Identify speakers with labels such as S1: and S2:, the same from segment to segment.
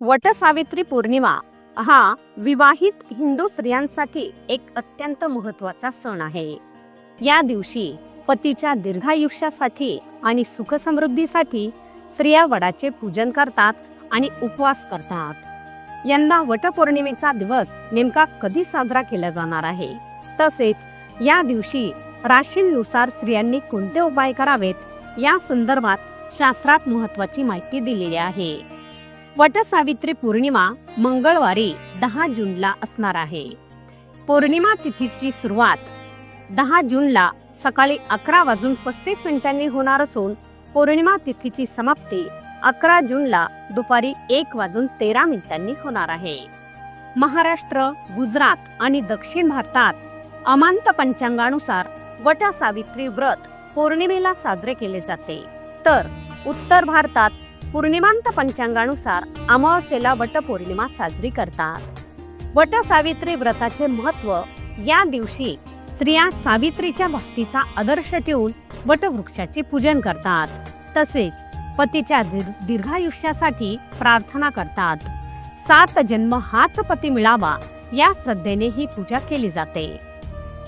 S1: वटसावित्री पौर्णिमा हा विवाहित हिंदू स्त्रियांसाठी एक अत्यंत महत्त्वाचा सण आहे. या दिवशी पतीच्या दीर्घायुष्यासाठी आणि सुखसमृद्धीसाठी स्त्रिया वडाचे पूजन करतात आणि उपवास करतात. यंदा वटपौर्णिमेचा दिवस नेमका कधी साजरा केला जाणार आहे? तसेच या दिवशी राशींनुसार स्त्रियांनी कोणते उपाय करावेत? या संदर्भात शास्त्रात महत्वाची माहिती दिलेली आहे. वटसावित्री पौर्णिमा मंगळवारी दहा जूनला असणार आहे. पौर्णिमा तिथीची सुरुवात दहा जूनला सकाळी अकरा वाजून पस्तीस मिनिटांनी होणार असून पौर्णिमा तिथीची समाप्ती अकरा जूनला दुपारी एक वाजून तेरा मिनिटांनी होणार आहे. महाराष्ट्र गुजरात आणि दक्षिण भारतात अमांत पंचांगानुसार वटसावित्री व्रत पौर्णिमेला साजरे केले जाते. तर उत्तर भारतात पौर्णिमांत पंचांगानुसार अमावस्येला वटपौर्णिमा साजरी करतात. वटसावित्री व्रताचे महत्त्व या दिवशी स्त्रिया सावित्रीच्या भक्तीचा आदर्श ठेवून वटवृक्षाचे पूजन करतात. तसेच पतीच्या दीर्घायुष्यासाठी प्रार्थना करतात. सात जन्म हाच पती मिळावा या श्रद्धेने ही पूजा केली जाते.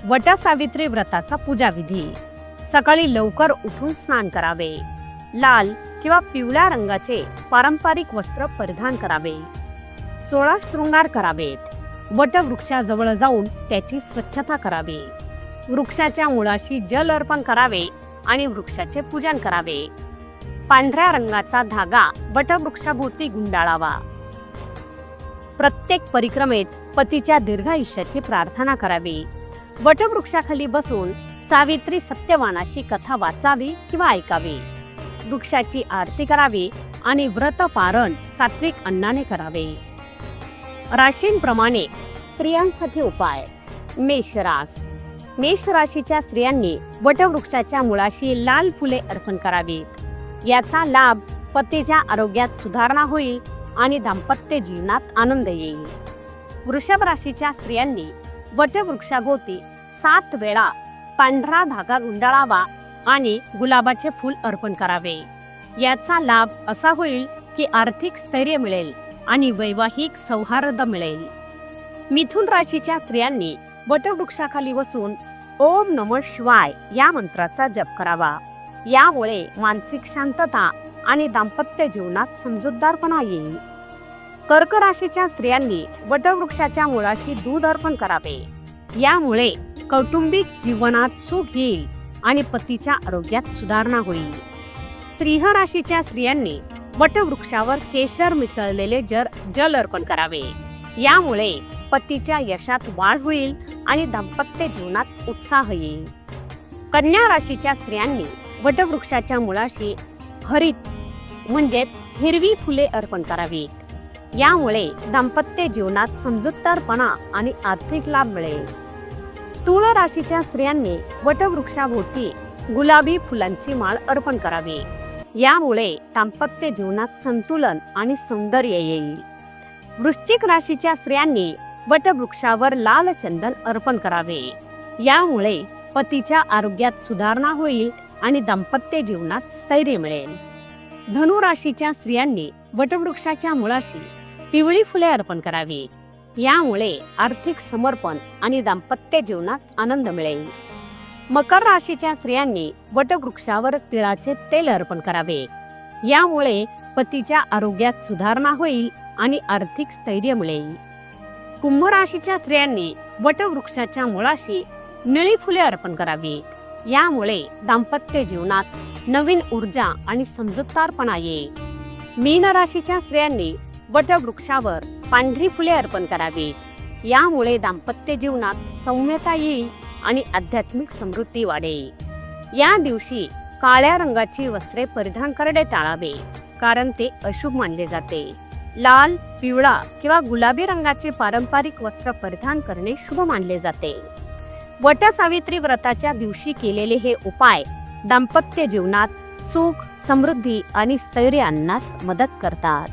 S1: वटसावित्री व्रताचा पूजाविधी. सकाळी लवकर उठून स्नान करावे. लाल किंवा पिवळ्या रंगाचे पारंपरिक वस्त्र परिधान करावे. सोळा शृंगार करावेत. वटवृक्षाजवळ जाऊन त्याची स्वच्छता करावी. वृक्षाच्या मुळाशी जल अर्पण करावे आणि वृक्षाचे पूजन करावे. पांढऱ्या रंगाचा धागा वटवृक्षाभोवती गुंडाळावा. प्रत्येक परिक्रमेत पतीच्या दीर्घायुष्याची प्रार्थना करावी. वटवृक्षाखाली बसून सावित्री सत्यवानाची कथा वाचावी किंवा ऐकावी. वृक्षाची आरती करावी आणि व्रत पारण सात्विक अन्नाने करावे. राशींप्रमाणे स्त्रियांसाठी उपाय. मेषरास मेष राशीच्या स्त्रियांनी वटवृक्षाच्या मुळाशी लाल फुले अर्पण करावीत. याचा लाभ पतीच्या आरोग्यात सुधारणा होईल आणि दाम्पत्य जीवनात आनंद येईल. वृषभ राशीच्या स्त्रियांनी वटवृक्षाभोवती सात वेळा पांढरा धागा गुंडाळावा आणि गुलाबाचे फूल अर्पण करावे. याचा लाभ असा होईल की आर्थिक स्थैर्य मिळेल आणि वैवाहिक सौहार्द मिळेल. मिथुन राशीच्या स्त्रियांनी वटवृक्षाखाली बसून ओम नम शिवाय या मंत्राचा जप करावा. यामुळे मानसिक शांतता आणि दाम्पत्य जीवनात समजूतदारपणा येईल. कर्क राशीच्या स्त्रियांनी वटवृक्षाच्या मुळाशी दूध अर्पण करावे. यामुळे कौटुंबिक जीवनात सुख येईल. आणि पतीच्या आरोग्यात सुधारणा होईल. सिंह राशीच्या स्त्रियांनी वटवृक्षावर केशर मिसळलेले जर जल अर्पण करावे. यामुळे पतीच्या यशात वाढ होईल आणि दाम्पत्य जीवनात उत्साह येईल. कन्या राशीच्या स्त्रियांनी वटवृक्षाच्या मुळाशी हरित म्हणजेच हिरवी फुले अर्पण करावीत यामुळे दाम्पत्य जीवनात समजूतदारपणा आणि आर्थिक लाभ मिळेल. तुळ राशीच्या स्त्रियांनी वटवृक्षाभोवती गुलाबी फुलांची माळ अर्पण करावी. यामुळे दाम्पत्य जीवनात संतुलन आणि सौंदर्य येईल. वृश्चिक राशीच्या स्त्रियांनी वटवृक्षावर लाल चंदन अर्पण करावे. यामुळे पतीच्या आरोग्यात सुधारणा होईल आणि दाम्पत्य जीवनात स्थैर्य मिळेल. धनु राशीच्या स्त्रियांनी वटवृक्षाच्या मुळाशी पिवळी फुले अर्पण करावी यामुळे आर्थिक समर्पण आणि दाम्पत्य जीवनात आनंद मिळेल. मकर राशीच्या स्त्रियांनी वटवृक्षावर तिळाचे तेल अर्पण करावे. यामुळे पतीच्या आरोग्यात सुधारणा होईल आणि आर्थिक स्थैर्य मिळेल. कुंभ राशीच्या स्त्रियांनी वटवृक्षाच्या मुळाशी निळी फुले अर्पण करावीत यामुळे दाम्पत्य जीवनात नवीन ऊर्जा आणि समजूतदारपणा येईल. मीन राशीच्या स्त्रियांनी वटवृक्षावर पांढरी फुले अर्पण करावीत. यामुळे दाम्पत्य जीवनात सौम्यता येईल आणि आध्यात्मिक समृद्धी वाढेल. या दिवशी काळ्या रंगाची वस्त्रे परिधान करणे टाळावे कारण ते अशुभ मानले जाते. लाल पिवळा किंवा गुलाबी रंगाचे पारंपरिक वस्त्र परिधान करणे शुभ मानले जाते. वटसावित्री व्रताच्या दिवशी केलेले हे उपाय दाम्पत्य जीवनात सुख समृद्धी आणि स्थैर्य आणण्यास मदत करतात.